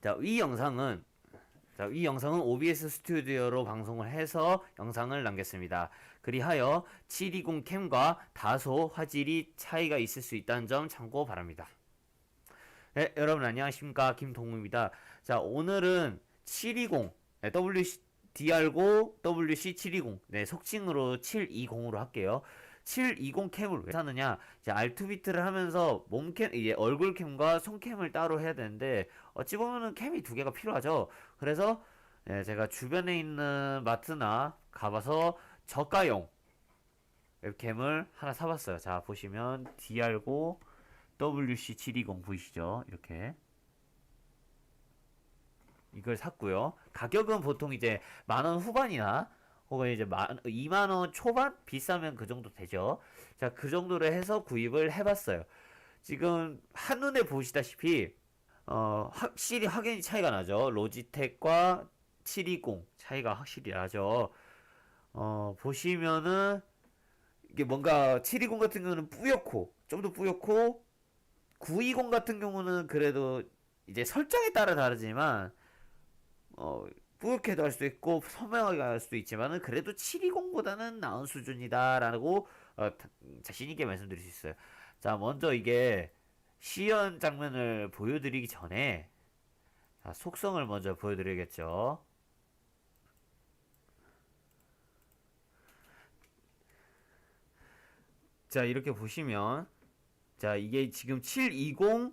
자, 이 영상은 자, 이 영상은 OBS 스튜디오로 방송을 해서 영상을 남겼습니다. 그리하여 720 캠과 다소 화질이 차이가 있을 수 있다는 점 참고 바랍니다. 네, 여러분 안녕하십니까 김동우입니다. 자, 오늘은 720 네, WC DR5 WC720 네, 속칭으로 720으로 할게요. 720 캠을 왜 사느냐? 이제 R2비트를 하면서 몸캠, 이제 얼굴 캠과 손 캠을 따로 해야 되는데, 어찌 보면은 캠이 두 개가 필요하죠. 그래서, 네, 제가 주변에 있는 마트나 가봐서 저가용 웹캠을 하나 사봤어요. 자, 보시면 DR5 WC720 보이시죠? 이렇게. 이걸 샀고요. 가격은 보통 이제 만 원 후반이나 혹은 이제 만 2만 원 초반 비싸면 그 정도 되죠. 자, 그 정도로 해서 구입을 해 봤어요. 지금 한눈에 보시다시피 어, 확실히 확연히 차이가 나죠. 로지텍과 720 차이가 확실히 나죠. 어, 보시면은 이게 뭔가 720 같은 경우는 뿌옇고 좀 더 뿌옇고 920 같은 경우는 그래도 이제 설정에 따라 다르지만 어, 뿌옇게도 할 수도 있고 선명하게 할 수도 있지만은 그래도 720보다는 나은 수준이다라고 어, 다- 자신 있게 말씀드릴 수 있어요. 자, 먼저 이게 시연 장면을 보여드리기 전에 자, 속성을 먼저 보여드려야겠죠. 자, 이렇게 보시면 자, 이게 지금 720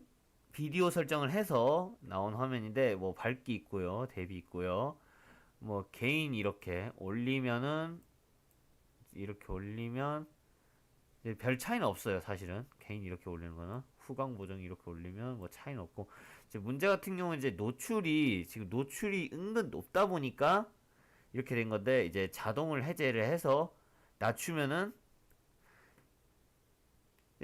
비디오 설정을 해서 나온 화면인데 뭐 밝기 있고요. 대비 있고요. 뭐 개인 이렇게 올리면은 이렇게 올리면 별 차이는 없어요, 사실은. 개인 이렇게 올리는 거는 후광 보정 이렇게 올리면 뭐 차이는 없고 이제 문제 같은 경우는 이제 노출이 지금 노출이 은근 높다 보니까 이렇게 된 건데 이제 자동을 해제를 해서 낮추면은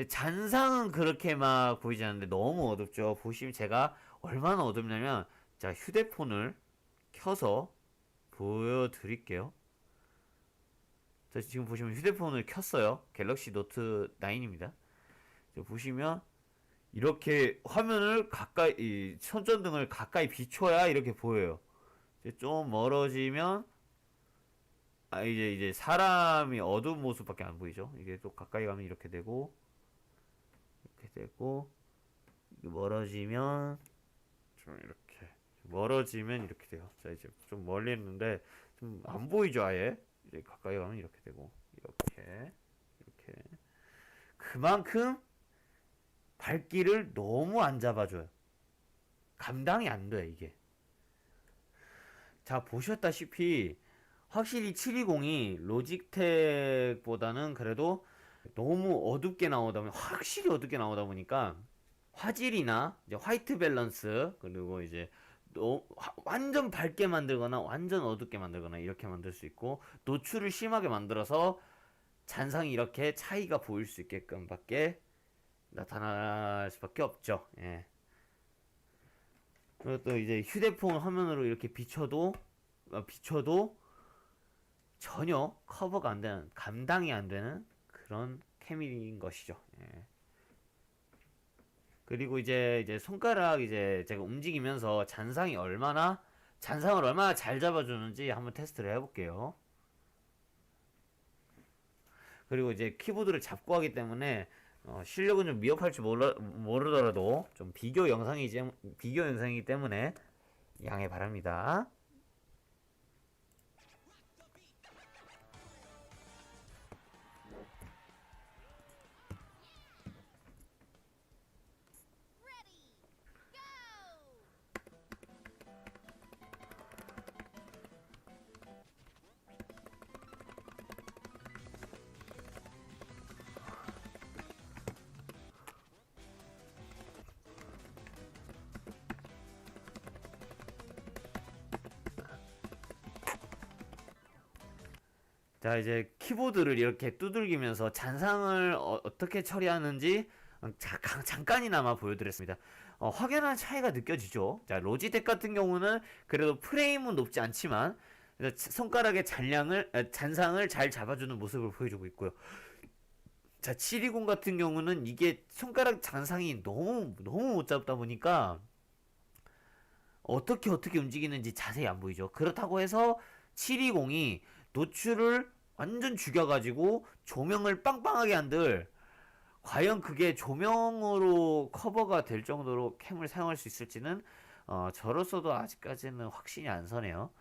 잔상은 그렇게 막 보이지 않는데 너무 어둡죠. 보시면 제가 얼마나 어둡냐면 자 휴대폰을 켜서 보여드릴게요. 자 지금 보시면 휴대폰을 켰어요. 갤럭시 노트 9입니다. 보시면 이렇게 화면을 가까이 이 손전등을 가까이 비춰야 이렇게 보여요. 좀 멀어지면 아 이제 이제 사람이 어두운 모습밖에 안 보이죠. 이게 또 가까이 가면 이렇게 되고 되고 멀어지면 좀 이렇게 멀어지면 이렇게 돼요. 자 이제 좀 멀리 있는데 좀 안 보이죠 아예 이제 가까이 가면 이렇게 되고 이렇게 이렇게 그만큼 밝기를 너무 안 잡아줘요. 감당이 안 돼 이게. 자 보셨다시피 확실히 720이 로직텍보다는 그래도 너무 어둡게 나오다 보니 확실히 어둡게 나오다 보니까 화질이나 이제 화이트 밸런스 그리고 이제 너, 화- 완전 밝게 만들거나 완전 어둡게 만들거나 이렇게 만들 수 있고 노출을 심하게 만들어서 잔상이 이렇게 차이가 보일 수 있게끔 밖에 나타날 수밖에 없죠. 예. 그리고 또 이제 휴대폰 화면으로 이렇게 비춰도 어, 비춰도 전혀 커버가 안 되는 감당이 안 되는 그런 캠인 것이죠. 예. 그리고 이제 이제 손가락 이제 제가 움직이면서 잔상이 얼마나 잔상을 얼마나 잘 잡아주는지 한번 테스트를 해볼게요. 그리고 이제 키보드를 잡고 하기 때문에 어, 실력은 좀 미흡할지 몰라, 모르더라도 좀 비교 영상이지 비교 영상이기 때문에 양해 바랍니다. 자, 이제 키보드를 이렇게 두들기면서 잔상을 어, 떻게 처리하는지 어, 자, 강- 잠깐이나마 보여드렸습니다. 어, 확연한 차이가 느껴지죠. 자, 로지텍 같은 경우는 그래도 프레임은 높지 않지만 손가락의 잔량을 아, 잔상을 잘 잡아주는 모습을 보여주고 있고요. 자, 720 같은 경우는 이게 손가락 잔상이 너무 너무 못 잡다 보니까 어떻게 어떻게 움직이는지 자세히 안 보이죠. 그렇다고 해서 720이 노출을 완전 죽여가지고 조명을 빵빵하게 한들 과연 그게 조명으로 커버가 될 정도로 캠을 사용할 수 있을지는 어, 저로서도 아직까지는 확신이 안 서네요.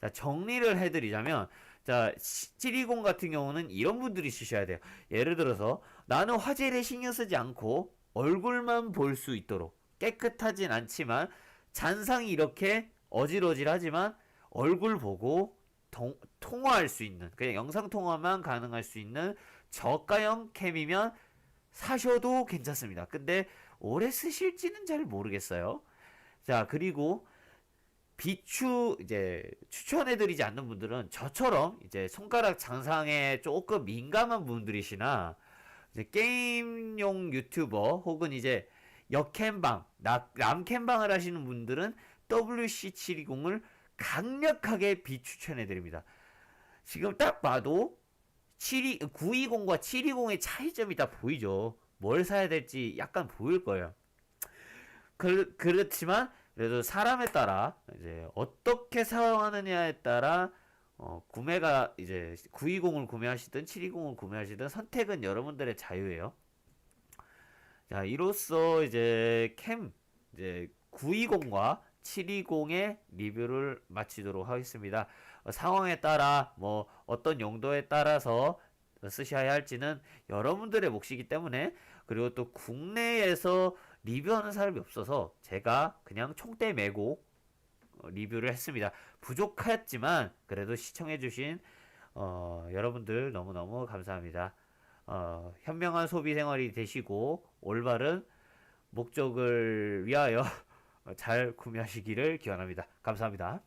자, 정리를 해드리자면, 자, 720 같은 경우는 이런 분들이 쓰셔야 돼요. 예를 들어서, 나는 화질에 신경 쓰지 않고 얼굴만 볼 수 있도록 깨끗하진 않지만, 잔상이 이렇게 어질어질하지만, 얼굴 보고 동- 통화할 수 있는, 그냥 영상 통화만 가능할 수 있는 저가형 캠이면 사셔도 괜찮습니다. 근데 오래 쓰실지는 잘 모르겠어요. 자, 그리고 비추 이제 추천해 드리지 않는 분들은 저처럼 이제 손가락 장상에 조금 민감한 분들이시나 이제 게임용 유튜버 혹은 이제 역캠방, 나- 남캠방을 하시는 분들은 WC720을 강력하게 비추천해 드립니다. 지금 딱 봐도 7 920과 720의 차이점이 다 보이죠. 뭘 사야 될지 약간 보일 거예요. 그, 그렇지만 그래도 사람에 따라 이제 어떻게 사용하느냐에 따라 어, 구매가 이제 920을 구매하시든 720을 구매하시든 선택은 여러분들의 자유예요. 자, 이로써 이제 캠 이제 920과 720의 리뷰를 마치도록 하겠습니다. 어, 상황에 따라 뭐 어떤 용도에 따라서 쓰셔야 할지는 여러분들의 몫이기 때문에 그리고 또 국내에서 리뷰하는 사람이 없어서 제가 그냥 총대 메고 어, 리뷰를 했습니다. 부족했지만 그래도 시청해주신 어, 여러분들 너무너무 감사합니다. 어, 현명한 소비 생활이 되시고 올바른 목적을 위하여 잘 구매하시기를 기원합니다. 감사합니다.